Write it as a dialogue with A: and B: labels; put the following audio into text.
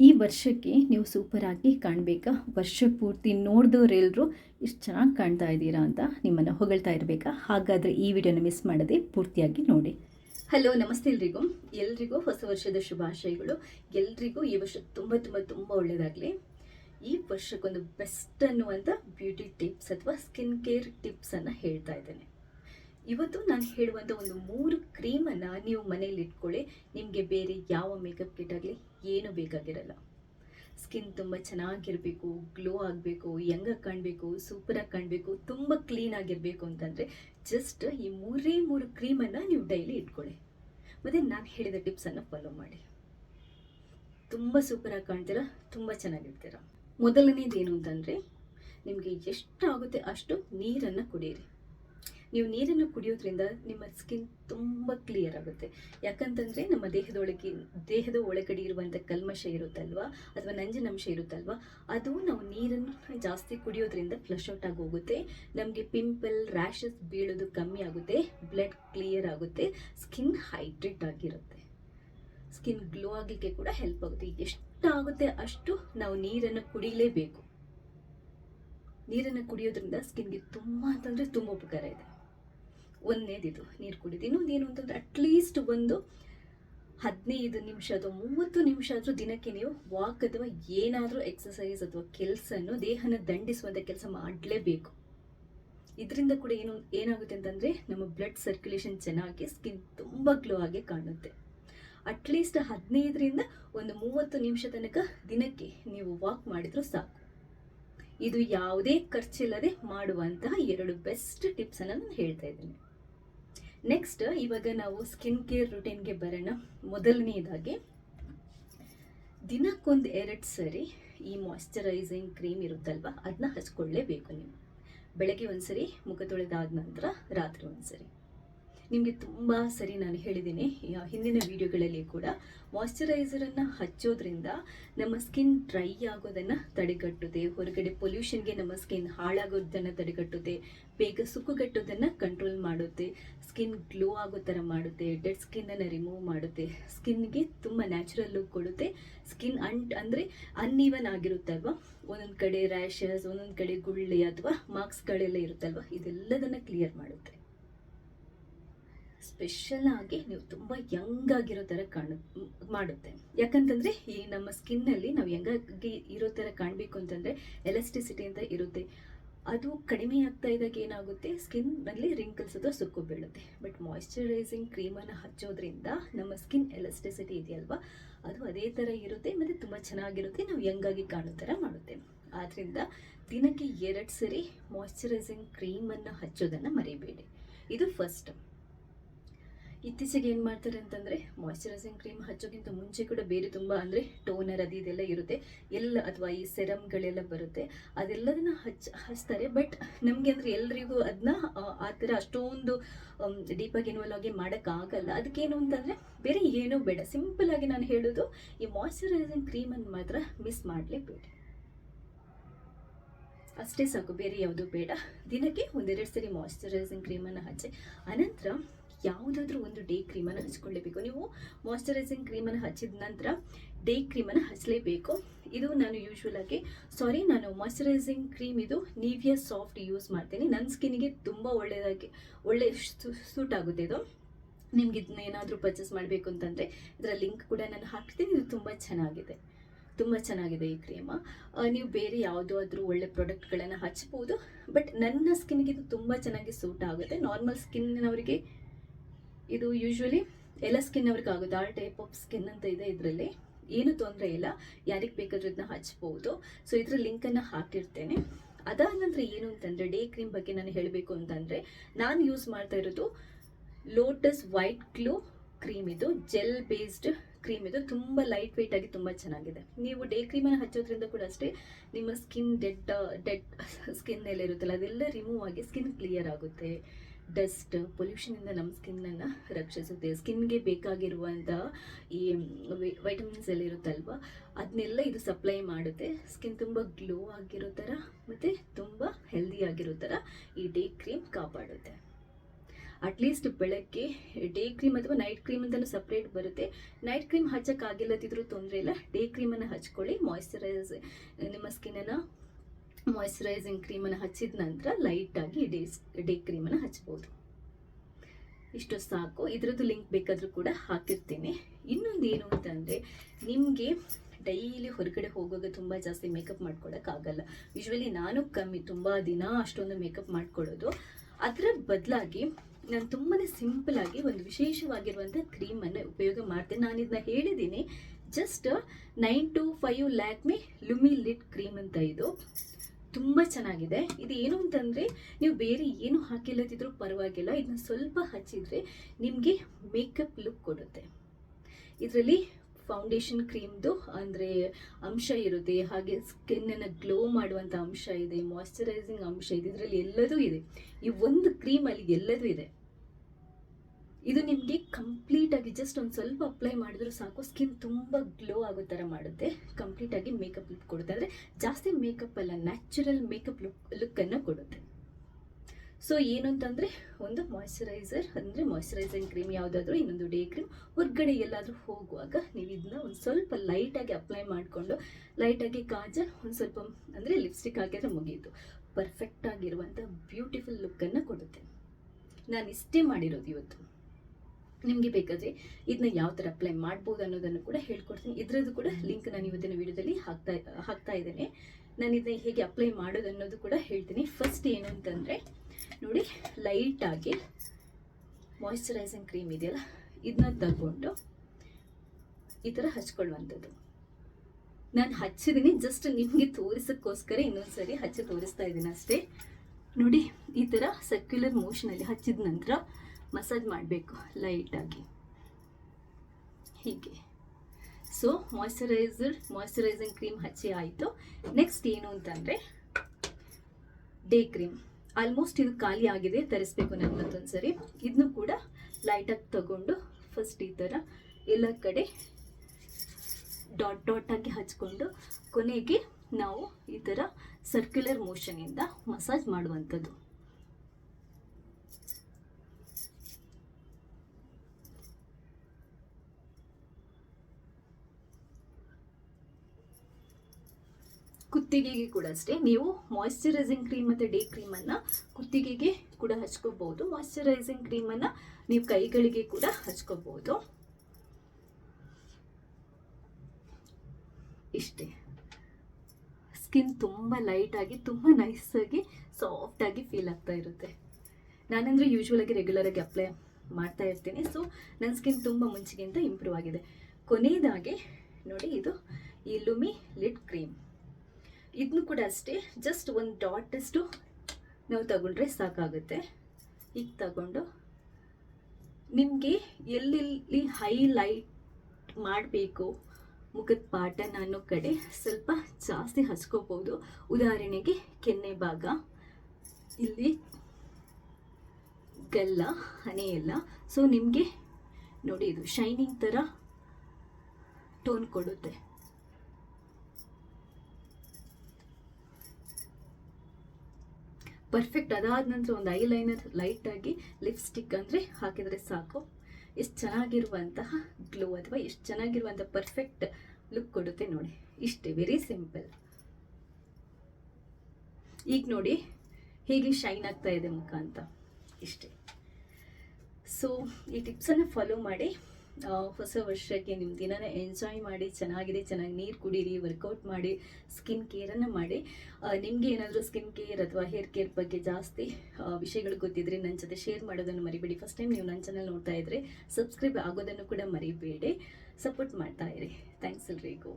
A: ಈ ವರ್ಷಕ್ಕೆ ನೀವು ಸೂಪರಾಗಿ ಕಾಣಬೇಕಾ? ವರ್ಷ ಪೂರ್ತಿ ನೋಡಿದವರೆಲ್ಲರೂ ಇಷ್ಟು ಚೆನ್ನಾಗಿ ಕಾಣ್ತಾ ಇದ್ದೀರಾ ಅಂತ ನಿಮ್ಮನ್ನು ಹೊಗಳ್ತಾ ಇರಬೇಕಾ? ಹಾಗಾದರೆ ಈ ವಿಡಿಯೋನ ಮಿಸ್ ಮಾಡದೆ ಪೂರ್ತಿಯಾಗಿ ನೋಡಿ. ಹಲೋ ನಮಸ್ತೆ ಎಲ್ರಿಗೂ. ಎಲ್ರಿಗೂ ಹೊಸ ವರ್ಷದ ಶುಭಾಶಯಗಳು. ಎಲ್ರಿಗೂ ಈ ವರ್ಷ ತುಂಬ ತುಂಬ ತುಂಬ ಒಳ್ಳೆಯದಾಗಲಿ ಈ ವರ್ಷಕ್ಕೊಂದು ಬೆಸ್ಟ್ ಅನ್ನುವಂಥ ಬ್ಯೂಟಿ ಟಿಪ್ಸ್ ಅಥವಾ ಸ್ಕಿನ್ ಕೇರ್ ಟಿಪ್ಸನ್ನು ಹೇಳ್ತಾ ಇದ್ದೇನೆ. ಇವತ್ತು ನಾನು ಹೇಳುವಂಥ ಒಂದು ಮೂರು ಕ್ರೀಮನ್ನು ನೀವು ಮನೇಲಿ ಇಟ್ಕೊಳ್ಳಿ. ನಿಮಗೆ ಬೇರೆ ಯಾವ ಮೇಕಪ್ ಕಿಟ್ ಆಗಲಿ ಏನೂ ಬೇಕಾಗಿರಲ್ಲ. ಸ್ಕಿನ್ ತುಂಬ ಚೆನ್ನಾಗಿರಬೇಕು ಗ್ಲೋ ಆಗಬೇಕು ಯಂಗಾಗಿ ಕಾಣಬೇಕು ಸೂಪರಾಗಿ ಕಾಣಬೇಕು, ತುಂಬ ಕ್ಲೀನ್ ಆಗಿರಬೇಕು ಅಂತಂದರೆ ಜಸ್ಟ್ ಈ ಮೂರೇ ಮೂರು ಕ್ರೀಮನ್ನು ನೀವು ಡೈಲಿ ಇಟ್ಕೊಳ್ಳಿ. ಮತ್ತು ನಾನು ಹೇಳಿದ ಟಿಪ್ಸನ್ನು ಫಾಲೋ ಮಾಡಿ. ತುಂಬ ಸೂಪರಾಗಿ ಕಾಣ್ತೀರಾ, ತುಂಬ ಚೆನ್ನಾಗಿರ್ತೀರ. ಮೊದಲನೇದೇನು ಅಂತಂದರೆ ನಿಮಗೆ ಎಷ್ಟಾಗುತ್ತೆ ಅಷ್ಟು ನೀರನ್ನು ಕುಡಿಯಿರಿ ನೀವು ನೀರನ್ನು ಕುಡಿಯೋದ್ರಿಂದ ನಿಮ್ಮ ಸ್ಕಿನ್ ತುಂಬ ಕ್ಲಿಯರ್ ಆಗುತ್ತೆ. ಯಾಕಂತಂದರೆ ನಮ್ಮ ದೇಹದೊಳಗೆ ದೇಹದ ಒಳಗಡೆ ಇರುವಂಥ ಕಲ್ಮಶ ಇರುತ್ತಲ್ವಾ? ಅಥವಾ ನಂಜನಾಂಶ ಇರುತ್ತಲ್ವಾ? ಅದು ನಾವು ನೀರನ್ನು ಜಾಸ್ತಿ ಕುಡಿಯೋದ್ರಿಂದ ಫ್ಲಶ್ ಔಟ್ ಆಗಿ ಹೋಗುತ್ತೆ. ನಮಗೆ ಪಿಂಪಲ್ ರ್ಯಾಷಸ್ ಬೀಳೋದು ಕಮ್ಮಿ ಆಗುತ್ತೆ. ಬ್ಲಡ್ ಕ್ಲಿಯರ್ ಆಗುತ್ತೆ. ಸ್ಕಿನ್ ಹೈಡ್ರೇಟ್ ಆಗಿರುತ್ತೆ. ಸ್ಕಿನ್ ಗ್ಲೋ ಆಗಲಿಕ್ಕೆ ಕೂಡ ಹೆಲ್ಪ್ ಆಗುತ್ತೆ. ಎಷ್ಟಾಗುತ್ತೆ ಅಷ್ಟು ನಾವು ನೀರನ್ನು ಕುಡಿಲೇಬೇಕು. ನೀರನ್ನು ಕುಡಿಯೋದ್ರಿಂದ ಸ್ಕಿನ್ಗೆ ತುಂಬ ಅಂತಂದರೆ ತುಂಬ ಉಪಕಾರ ಇದೆ. ಒಂದನೇದಿದು ನೀರು ಕುಡಿದು. ಇನ್ನೊಂದು ಏನು ಅಂತಂದರೆ ಅಟ್ಲೀಸ್ಟ್ ಒಂದು ಹದಿನೈದು ನಿಮಿಷ ಅಥವಾ ಮೂವತ್ತು ನಿಮಿಷ ಆದರೂ ದಿನಕ್ಕೆ ನೀವು ವಾಕ್ ಅಥವಾ ಏನಾದರೂ ಎಕ್ಸಸೈಸ್ ಅಥವಾ ಕೆಲಸನೂ ದೇಹನ ದಂಡಿಸುವಂಥ ಕೆಲಸ ಮಾಡಲೇಬೇಕು. ಇದರಿಂದ ಕೂಡ ಏನು, ಏನಾಗುತ್ತೆ ಅಂತಂದರೆ ನಮ್ಮ ಬ್ಲಡ್ ಸರ್ಕ್ಯುಲೇಷನ್ ಚೆನ್ನಾಗಿ ಸ್ಕಿನ್ ತುಂಬ ಗ್ಲೋ ಆಗಿ ಕಾಣುತ್ತೆ. ಅಟ್ಲೀಸ್ಟ್ ಹದಿನೈದರಿಂದ ಒಂದು ಮೂವತ್ತು ನಿಮಿಷ ತನಕ ದಿನಕ್ಕೆ ನೀವು ವಾಕ್ ಮಾಡಿದರೂ ಸಾಕು. ಇದು ಯಾವುದೇ ಖರ್ಚಿಲ್ಲದೆ ಮಾಡುವಂತಹ ಎರಡು ಬೆಸ್ಟ್ ಟಿಪ್ಸನ್ನು ನಾನು ಹೇಳ್ತಾ ಇದ್ದೀನಿ. ನೆಕ್ಸ್ಟ್ ಇವಾಗ ನಾವು ಸ್ಕಿನ್ ಕೇರ್ ರುಟೀನ್ಗೆ ಬರೋಣ. ಮೊದಲನೇದಾಗಿ, ದಿನಕ್ಕೊಂದು ಎರಡು ಸರಿ ಈ ಮಾಯ್ಶ್ಚರೈಸಿಂಗ್ ಕ್ರೀಮ್ ಇರುತ್ತಲ್ವ? ಅದನ್ನ ಹಚ್ಕೊಳ್ಳೇಬೇಕು ನೀವು. ಬೆಳಗ್ಗೆ ಒಂದ್ಸರಿ, ಮುಖ ತೊಳೆದಾದ ನಂತರ ರಾತ್ರಿ ಒಂದ್ಸರಿ. ನಿಮಗೆ ತುಂಬ ಸರಿ ನಾನು ಹೇಳಿದ್ದೀನಿ. ಹಿಂದಿನ ವಿಡಿಯೋಗಳಲ್ಲಿ ಕೂಡ ಮಾಯಶ್ಚರೈಸರನ್ನು ಹಚ್ಚೋದ್ರಿಂದ ನಮ್ಮ ಸ್ಕಿನ್ ಡ್ರೈ ಆಗೋದನ್ನು ತಡೆಗಟ್ಟುತ್ತೆ. ಹೊರಗಡೆ ಪೊಲ್ಯೂಷನ್ಗೆ ನಮ್ಮ ಸ್ಕಿನ್ ಹಾಳಾಗೋದನ್ನು ತಡೆಗಟ್ಟುತ್ತೆ. ಬೇಗ ಸುಕ್ಕುಗಟ್ಟೋದನ್ನು ಕಂಟ್ರೋಲ್ ಮಾಡುತ್ತೆ. ಸ್ಕಿನ್ ಗ್ಲೋ ಆಗೋ ಥರ ಮಾಡುತ್ತೆ. ಡೆಡ್ ಸ್ಕಿನ್ನನ್ನು ರಿಮೂವ್ ಮಾಡುತ್ತೆ. ಸ್ಕಿನ್ಗೆ ತುಂಬ ನ್ಯಾಚುರಲ್ ಲುಕ್ ಕೊಡುತ್ತೆ. ಸ್ಕಿನ್ ಅಂಟ್ ಅಂದರೆ ಅನ್ಇವನ್ ಆಗಿರುತ್ತಲ್ವ? ಒಂದೊಂದು ಕಡೆ ರ್ಯಾಷಸ್ ಒಂದೊಂದು ಕಡೆ ಗುಳ್ಳೆ ಅಥವಾ ಮಾರ್ಕ್ಸ್ಗಳೆಲ್ಲ ಇರುತ್ತಲ್ವ? ಇದೆಲ್ಲದನ್ನು ಕ್ಲಿಯರ್ ಮಾಡುತ್ತೆ. ಸ್ಪೆಷಲ್ ಆಗಿ ನೀವು ತುಂಬ ಯಂಗ್ ಆಗಿರೋ ಥರ ಕಾಣು, ಮಾಡುತ್ತೆ. ಯಾಕಂತಂದರೆ ಈ ನಮ್ಮ ಸ್ಕಿನ್ನಲ್ಲಿ ನಾವು ಯಂಗಾಗಿ ಇರೋ ಥರ ಕಾಣಬೇಕು ಅಂತಂದರೆ ಎಲಾಸ್ಟಿಸಿಟಿ ಅಂತ ಇರುತ್ತೆ. ಅದು ಕಡಿಮೆ ಆಗ್ತಾ ಇದ್ದಾಗ ಏನಾಗುತ್ತೆ? ಸ್ಕಿನ್ನಲ್ಲಿ ರಿಂಕಲ್ಸ್ ಅಥವಾ ಸುಕ್ಕು ಬೀಳುತ್ತೆ. ಬಟ್ ಮಾಯಿಶ್ಚರೈಸಿಂಗ್ ಕ್ರೀಮನ್ನು ಹಚ್ಚೋದ್ರಿಂದ ನಮ್ಮ ಸ್ಕಿನ್ ಎಲಾಸ್ಟಿಸಿಟಿ ಇದೆಯಲ್ವಾ? ಅದು ಅದೇ ಥರ ಇರುತ್ತೆ, ಮತ್ತು ತುಂಬ ಚೆನ್ನಾಗಿರುತ್ತೆ. ನಾವು ಯಂಗಾಗಿ ಕಾಣೋ ಥರ ಮಾಡುತ್ತೆ. ಆದ್ದರಿಂದ ದಿನಕ್ಕೆ ಎರಡು ಸರಿ ಮಾಯಿಶ್ಚರೈಸಿಂಗ್ ಕ್ರೀಮನ್ನು ಹಚ್ಚೋದನ್ನು ಮರಿಬೇಡಿ. ಇದು ಫಸ್ಟ್ ಇತ್ತೀಚೆಗೆ ಏನು ಮಾಡ್ತಾರೆ ಅಂತಂದರೆ ಮಾಯ್ಶ್ಚರೈಸಿಂಗ್ ಕ್ರೀಮ್ ಹಚ್ಚೋಕ್ಕಿಂತ ಮುಂಚೆ ಕೂಡ ಬೇರೆ ತುಂಬ ಅಂದರೆ ಟೋನರ್ ಅದು ಇದೆಲ್ಲ ಇರುತ್ತೆ. ಎಲ್ಲ ಅಥವಾ ಈ ಸೆರಮ್ಗಳೆಲ್ಲ ಬರುತ್ತೆ. ಅದೆಲ್ಲದನ್ನ ಹಚ್, ಹಚ್ತಾರೆ. ಬಟ್ ನಮಗೆ ಅಂದರೆ ಎಲ್ರಿಗೂ ಅದನ್ನ ಆ ಥರ ಅಷ್ಟೊಂದು ಡೀಪಾಗಿ ಇನ್ವಾಲ್ವ್ ಆಗಿ ಮಾಡೋಕ್ಕಾಗಲ್ಲ. ಅದಕ್ಕೇನು ಅಂತಂದರೆ ಬೇರೆ ಏನೂ ಬೇಡ. ಸಿಂಪಲ್ ಆಗಿ ನಾನು ಹೇಳೋದು, ಈ ಮಾಯ್ಶ್ಚರೈಸಿಂಗ್ ಕ್ರೀಮನ್ನು ಮಾತ್ರ ಮಿಸ್ ಮಾಡಲೇಬೇಡಿ. ಅಷ್ಟೇ ಸಾಕು. ಬೇರೆ ಯಾವುದು ಬೇಡ. ದಿನಕ್ಕೆ ಒಂದೆರಡು ಸರಿ ಮಾಯ್ಶ್ಚರೈಸಿಂಗ್ ಕ್ರೀಮನ್ನು ಹಚ್ಚಿ, ಅನಂತರ ಯಾವುದಾದ್ರೂ ಒಂದು ಡೇ ಕ್ರೀಮನ್ನು ಹಚ್ಕೊಳ್ಳೇಬೇಕು. ನೀವು ಮಾಯ್ಶ್ಚರೈಸಿಂಗ್ ಕ್ರೀಮನ್ನು ಹಚ್ಚಿದ ನಂತರ ಡೇ ಕ್ರೀಮನ್ನು ಹಚ್ಚಲೇಬೇಕು ಇದು ನಾನು ಯೂಶ್ವಲಾಗಿ ಸಾರಿ ನಾನು ಮಾಯಶ್ಚರೈಸಿಂಗ್ ಕ್ರೀಮ್ ಇದು ನೀವಿಯಾ ಸಾಫ್ಟ್ ಯೂಸ್ ಮಾಡ್ತೀನಿ. ನನ್ನ ಸ್ಕಿನ್ಗೆ ತುಂಬ ಒಳ್ಳೆಯದಾಗಿ ಒಳ್ಳೆ ಸೂಟ್ ಆಗುತ್ತೆ ಇದು. ನಿಮ್ಗೆ ಇದನ್ನ ಏನಾದರೂ ಪರ್ಚೇಸ್ ಮಾಡಬೇಕು ಅಂತಂದರೆ ಇದರ ಲಿಂಕ್ ಕೂಡ ನಾನು ಹಾಕ್ತೀನಿ ಇದು ತುಂಬ ಚೆನ್ನಾಗಿದೆ. ತುಂಬ ಚೆನ್ನಾಗಿದೆ ಈ ಕ್ರೀಮ. ನೀವು ಬೇರೆ ಯಾವುದಾದ್ರೂ ಒಳ್ಳೆ ಪ್ರಾಡಕ್ಟ್ಗಳನ್ನು ಹಚ್ಬೋದು. ಬಟ್ ನನ್ನ ಸ್ಕಿನ್ಗೆ ಇದು ತುಂಬ ಚೆನ್ನಾಗಿ ಸೂಟ್ ಆಗುತ್ತೆ. ನಾರ್ಮಲ್ ಸ್ಕಿನ್ನವರಿಗೆ ಇದು ಯೂಶ್ವಲಿ ಎಲ್ಲ ಸ್ಕಿನ್ ಅವ್ರಿಗೆ ಆಗುತ್ತೆ ಆಲ್ ಟೈಪ್ ಆಫ್ ಸ್ಕಿನ್ ಅಂತ ಇದೆ ಇದರಲ್ಲಿ. ಏನು ತೊಂದರೆ ಇಲ್ಲ. ಯಾರಿಗೆ ಬೇಕಾದ್ರೂ ಇದನ್ನ ಹಚ್ಬೋದು. ಸೊ ಇದರ ಲಿಂಕನ್ನು ಹಾಕಿರ್ತೇನೆ. ಅದಾದ ನಂತರ ಏನು ಅಂತಂದರೆ, ಡೇ ಕ್ರೀಮ್ ಬಗ್ಗೆ ನಾನು ಹೇಳಬೇಕು ಅಂತಂದರೆ, ನಾನು ಯೂಸ್ ಮಾಡ್ತಾ ಇರೋದು ಲೋಟಸ್ ವೈಟ್ ಗ್ಲೋ ಕ್ರೀಮ್ ಇದು. ಜೆಲ್ ಬೇಸ್ಡ್ ಕ್ರೀಮ್ ಇದು. ತುಂಬ ಲೈಟ್ ವೆಯ್ಟ್ ಆಗಿ ತುಂಬ ಚೆನ್ನಾಗಿದೆ. ನೀವು ಡೇ ಕ್ರೀಮನ್ನು ಹಚ್ಚೋದ್ರಿಂದ ಕೂಡ ಅಷ್ಟೇ ನಿಮ್ಮ ಸ್ಕಿನ್ ಡೆಡ್ ಡೆಡ್ ಸ್ಕಿನ್ ಎಲ್ಲ ಇರುತ್ತಲ್ಲ ಅದೆಲ್ಲ ರಿಮೂವ್ ಆಗಿ ಸ್ಕಿನ್ ಕ್ಲಿಯರ್ ಆಗುತ್ತೆ. ಡಸ್ಟ್ ಪೊಲ್ಯೂಷನಿಂದ ನಮ್ಮ ಸ್ಕಿನ್ನನ್ನು ರಕ್ಷಿಸುತ್ತೆ. ಸ್ಕಿನ್ಗೆ ಬೇಕಾಗಿರುವಂಥ ಈ ವೈಟಮಿನ್ಸ್ ಎಲ್ಲ ಇರುತ್ತಲ್ವ ಅದನ್ನೆಲ್ಲ ಇದು ಸಪ್ಲೈ ಮಾಡುತ್ತೆ. ಸ್ಕಿನ್ ತುಂಬ ಗ್ಲೋ ಆಗಿರೋ ಥರ ಮತ್ತು ತುಂಬ ಹೆಲ್ದಿ ಆಗಿರೋ ಥರ ಈ ಡೇ ಕ್ರೀಮ್ ಕಾಪಾಡುತ್ತೆ. ಅಟ್ಲೀಸ್ಟ್ ಬೆಳಗ್ಗೆ ಡೇ ಕ್ರೀಮ್ ಅಥವಾ ನೈಟ್ ಕ್ರೀಮ್ ಅಂತಲೂ ಸಪ್ರೇಟ್ ಬರುತ್ತೆ. ನೈಟ್ ಕ್ರೀಮ್ ಹಚ್ಚಕ್ಕಾಗಿಲ್ಲದಿದ್ರೂ ತೊಂದರೆ ಇಲ್ಲ. ಡೇ ಕ್ರೀಮನ್ನು ಹಚ್ಕೊಳ್ಳಿ ಮಾಯಶ್ಚರೈಸ್ ನಿಮ್ಮ ಸ್ಕಿನ್ನನ್ನು ಮಾಯ್ಶ್ಚರೈಸಿಂಗ್ ಕ್ರೀಮನ್ನು ಹಚ್ಚಿದ ನಂತರ ಲೈಟಾಗಿ ಡೇ ಡೇ ಕ್ರೀಮನ್ನು ಹಚ್ಬೋದು. ಇಷ್ಟು ಸಾಕು. ಇದರದ್ದು ಲಿಂಕ್ ಬೇಕಾದರೂ ಕೂಡ ಹಾಕಿರ್ತೀನಿ. ಇನ್ನೊಂದು ಏನು ಅಂತಂದರೆ, ನಿಮಗೆ ಡೈಲಿ ಹೊರಗಡೆ ಹೋಗುವಾಗ ತುಂಬ ಜಾಸ್ತಿ ಮೇಕಪ್ ಮಾಡ್ಕೊಳ್ಳೋಕ್ಕಾಗಲ್ಲ ಯೂಶ್ವಲಿ ನಾನು ಕಮ್ಮಿ, ತುಂಬ ದಿನ ಅಷ್ಟೊಂದು ಮೇಕಪ್ ಮಾಡ್ಕೊಳ್ಳೋದು. ಅದರ ಬದಲಾಗಿ ನಾನು ತುಂಬಾ ಸಿಂಪಲಾಗಿ ಒಂದು ವಿಶೇಷವಾಗಿರುವಂಥ ಕ್ರೀಮನ್ನು ಉಪಯೋಗ ಮಾಡ್ತೇನೆ. ನಾನು ಇದನ್ನ ಹೇಳಿದ್ದೀನಿ just nine two five Lakme Lumi lit cream ಅಂತ ಇದು. ತುಂಬ ಚೆನ್ನಾಗಿದೆ. ಇದು ಏನು ಅಂತಂದರೆ, ನೀವು ಬೇರೆ ಏನು ಹಾಕಿಲ್ಲದಿದ್ರೂ ಪರವಾಗಿಲ್ಲ. ಇದನ್ನ ಸ್ವಲ್ಪ ಹಚ್ಚಿದರೆ ನಿಮಗೆ ಮೇಕಪ್ ಲುಕ್ ಕೊಡುತ್ತೆ. ಇದರಲ್ಲಿ ಫೌಂಡೇಶನ್ ಕ್ರೀಮ್ದು ಅಂದರೆ ಅಂಶ ಇರುತ್ತೆ. ಹಾಗೆ ಸ್ಕಿನ್ನನ್ನು ಗ್ಲೋ ಮಾಡುವಂಥ ಅಂಶ ಇದೆ ಮಾಯಿಶ್ಚರೈಸಿಂಗ್ ಅಂಶ ಇದೆ. ಇದರಲ್ಲಿ ಎಲ್ಲದೂ ಇದೆ. ಈ ಒಂದು ಕ್ರೀಮಲ್ಲಿ ಎಲ್ಲದೂ ಇದೆ. ಇದು ನಿಮಗೆ ಕಂಪ್ಲೀಟಾಗಿ ಜಸ್ಟ್ ಒಂದು ಸ್ವಲ್ಪ ಅಪ್ಲೈ ಮಾಡಿದ್ರು ಸಾಕು. ಸ್ಕಿನ್ ತುಂಬ ಗ್ಲೋ ಆಗೋ ಥರ ಮಾಡುತ್ತೆ. ಕಂಪ್ಲೀಟಾಗಿ ಮೇಕಪ್ ಲುಕ್ ಕೊಡುತ್ತೆ. ಅಂದರೆ ಜಾಸ್ತಿ ಮೇಕಪ್ ಅಲ್ಲ ನ್ಯಾಚುರಲ್ ಮೇಕಪ್ ಲುಕ್ ಲುಕ್ಕನ್ನು ಕೊಡುತ್ತೆ. ಸೊ ಏನು ಅಂತಂದರೆ, ಒಂದು ಮಾಯ್ಶ್ಚರೈಸರ್ ಅಂದರೆ ಮಾಯ್ಚರೈಸಿಂಗ್ ಕ್ರೀಮ್ ಯಾವುದಾದ್ರೂ, ಇನ್ನೊಂದು ಡೇ ಕ್ರೀಮ್ ಹೊರಗಡೆ ಎಲ್ಲಾದರೂ ಹೋಗುವಾಗ ನೀವು ಇದನ್ನ ಒಂದು ಸ್ವಲ್ಪ ಲೈಟಾಗಿ ಅಪ್ಲೈ ಮಾಡಿಕೊಂಡು ಲೈಟಾಗಿ ಕಾಜಲ್ ಒಂದು ಸ್ವಲ್ಪ, ಅಂದರೆ ಲಿಪ್ಸ್ಟಿಕ್ ಹಾಕಿದ್ರೆ ಮುಗಿಯಿತು ಪರ್ಫೆಕ್ಟಾಗಿರುವಂಥ ಬ್ಯೂಟಿಫುಲ್ ಲುಕ್ಕನ್ನು ಕೊಡುತ್ತೆ. ನಾನು ಇಷ್ಟೇ ಮಾಡಿರೋದು ಇವತ್ತು. ನಿಮಗೆ ಬೇಕಾದರೆ ಇದನ್ನ ಯಾವ ಥರ ಅಪ್ಲೈ ಮಾಡ್ಬೋದು ಅನ್ನೋದನ್ನು ಕೂಡ ಹೇಳ್ಕೊಡ್ತೀನಿ. ಇದರದ್ದು ಕೂಡ ಲಿಂಕ್ ನಾನು ಇವತ್ತಿನ ವಿಡಿಯೋದಲ್ಲಿ ಹಾಕ್ತಾ ಹಾಕ್ತಾ ಇದ್ದೇನೆ. ನಾನು ಇದನ್ನ ಹೇಗೆ ಅಪ್ಲೈ ಮಾಡೋದು ಅನ್ನೋದು ಕೂಡ ಹೇಳ್ತೀನಿ. ಫಸ್ಟ್ ಏನು ಅಂತಂದರೆ ನೋಡಿ ಲೈಟಾಗಿ ಮಾಯಿಶ್ಚರೈಸಿಂಗ್ ಕ್ರೀಮ್ ಇದೆಯಲ್ಲ ಇದನ್ನ ತಗೊಂಡು ಈ ಥರ ಹಚ್ಕೊಳ್ಳುವಂಥದ್ದು. ನಾನು ಹಚ್ಚಿದ್ದೀನಿ ಜಸ್ಟ್ ನಿಮಗೆ ತೋರಿಸೋಕ್ಕೋಸ್ಕರ ಇನ್ನೊಂದು ಸರಿ ಹಚ್ಚಿ ತೋರಿಸ್ತಾ ಇದ್ದೀನಿ ಅಷ್ಟೇ. ನೋಡಿ ಈ ಥರ ಸರ್ಕ್ಯುಲರ್ ಮೋಷನಲ್ಲಿ ಹಚ್ಚಿದ ನಂತರ ಮಸಾಜ್ ಮಾಡಬೇಕು ಲೈಟಾಗಿ ಹೀಗೆ. ಸೊ ಮಾಯ್ಚರೈಸರ್ ಮಾಯ್ಚರೈಸಿಂಗ್ ಕ್ರೀಮ್ ಹಚ್ಚಿ ಆಯಿತು. ನೆಕ್ಸ್ಟ್ ಏನು ಅಂತಂದರೆ ಡೇ ಕ್ರೀಮ್ ಆಲ್ಮೋಸ್ಟ್ ಇದು ಖಾಲಿ ಆಗಿದೆ, ತರಿಸ್ಬೇಕು ನಾನು ಮತ್ತೊಂದು ಸರಿ ಇದನ್ನು ಕೂಡ ಲೈಟಾಗಿ ತಗೊಂಡು ಫಸ್ಟ್ ಈ ಥರ ಎಲ್ಲ ಕಡೆ ಡಾಟ್ ಡಾಟ್ ಆಗಿ ಹಚ್ಕೊಂಡು, ಕೊನೆಗೆ ನಾವು ಈ ಥರ ಸರ್ಕ್ಯುಲರ್ ಮೋಷನಿಂದ ಮಸಾಜ್ ಮಾಡುವಂಥದ್ದು. ಕುತ್ತಿಗೆಗೆ ಕೂಡ ಅಷ್ಟೇ. ನೀವು ಮಾಯಿಶ್ಚರೈಸಿಂಗ್ ಕ್ರೀಮ್ ಮತ್ತು ಡೇ ಕ್ರೀಮನ್ನು ಕುತ್ತಿಗೆಗೆ ಕೂಡ ಹಚ್ಕೋಬೋದು ಮಾಯಿಶ್ಚರೈಸಿಂಗ್ ಕ್ರೀಮನ್ನು ನೀವು ಕೈಗಳಿಗೆ ಕೂಡ ಹಚ್ಕೋಬೋದು ಇಷ್ಟೇ. ಸ್ಕಿನ್ ತುಂಬ ಲೈಟಾಗಿ ತುಂಬ ನೈಸಾಗಿ ಸಾಫ್ಟಾಗಿ ಫೀಲ್ ಆಗ್ತಾ ಇರುತ್ತೆ. ನಾನಂದರೆ ಯೂಶ್ವಲಾಗಿ ರೆಗ್ಯುಲರಾಗಿ ಅಪ್ಲೈ ಮಾಡ್ತಾ ಇರ್ತೀನಿ. ಸೊ ನನ್ನ ಸ್ಕಿನ್ ತುಂಬ ಮುಂಚೆಗಿಂತ ಇಂಪ್ರೂವ್ ಆಗಿದೆ. ಕೊನೆಯದಾಗಿ ನೋಡಿ ಇದು ಈ ಲುಮಿ ಲಿಟ್ ಕ್ರೀಮ್ ಇದನ್ನು ಕೂಡ ಅಷ್ಟೇ ಜಸ್ಟ್ ಒಂದು ಡಾಟಷ್ಟು ನಾವು ತಗೊಂಡ್ರೆ ಸಾಕಾಗುತ್ತೆ. ಈಗ ತಗೊಂಡು ನಿಮಗೆ ಎಲ್ಲೆಲ್ಲಿ ಹೈಲೈಟ್ ಮಾಡಬೇಕು ಮುಖದ ಪಾಠನ ಅನ್ನೋ ಕಡೆ ಸ್ವಲ್ಪ ಜಾಸ್ತಿ ಹಚ್ಕೋಬೋದು. ಉದಾಹರಣೆಗೆ ಕೆನ್ನೆ ಭಾಗ, ಇಲ್ಲಿ ಗಲ್ಲ, ಹಣೆ ಎಲ್ಲ. ಸೊ ನಿಮಗೆ ನೋಡಿ ಇದು ಶೈನಿಂಗ್ ಥರ ಟೋನ್ ಕೊಡುತ್ತೆ. ಪರ್ಫೆಕ್ಟ್ ಅದಾದ ನಂತರ ಒಂದು ಐ ಲೈನರ್ ಲೈಟಾಗಿ ಲಿಪ್ಸ್ಟಿಕ್ ಅಂದರೆ ಹಾಕಿದರೆ ಸಾಕು. ಎಷ್ಟು ಚೆನ್ನಾಗಿರುವಂತಹ ಗ್ಲೋ ಅಥವಾ ಎಷ್ಟು ಚೆನ್ನಾಗಿರುವಂಥ ಪರ್ಫೆಕ್ಟ್ ಲುಕ್ ಕೊಡುತ್ತೆ ನೋಡಿ. ಇಷ್ಟೇ ವೆರಿ ಸಿಂಪಲ್ ಈಗ ನೋಡಿ, ಹೇಗೆ ಶೈನ್ ಆಗ್ತಾ ಇದೆ ಮುಖ ಅಂತ ಇಷ್ಟೇ. ಸೊ ಈ ಟಿಪ್ಸನ್ನು ಫಾಲೋ ಮಾಡಿ. ಹೊಸ ವರ್ಷಕ್ಕೆ ನಿಮ್ಮ ದಿನನ ಎಂಜಾಯ್ ಮಾಡಿ, ಚೆನ್ನಾಗಿದೆ, ಚೆನ್ನಾಗಿ ನೀರು ಕುಡೀರಿ ವರ್ಕೌಟ್ ಮಾಡಿ ಸ್ಕಿನ್ ಕೇರನ್ನು ಮಾಡಿ. ನಿಮಗೆ ಏನಾದರೂ ಸ್ಕಿನ್ ಕೇರ್ ಅಥವಾ ಹೇರ್ ಕೇರ್ ಬಗ್ಗೆ ಜಾಸ್ತಿ ವಿಷಯಗಳು ಗೊತ್ತಿದ್ರೆ ನನ್ನ ಜೊತೆ ಶೇರ್ ಮಾಡೋದನ್ನು ಮರಿಬೇಡಿ. ಫಸ್ಟ್ ಟೈಮ್ ನೀವು ನನ್ನ ಚಾನಲ್ ನೋಡ್ತಾ ಇದ್ರೆ ಸಬ್ಸ್ಕ್ರೈಬ್ ಆಗೋದನ್ನು ಕೂಡ ಮರಿಬೇಡಿ. ಸಪೋರ್ಟ್ ಮಾಡ್ತಾ ಇರಿ. ಥ್ಯಾಂಕ್ಸ್ ಎಲ್ರಿಗೂ.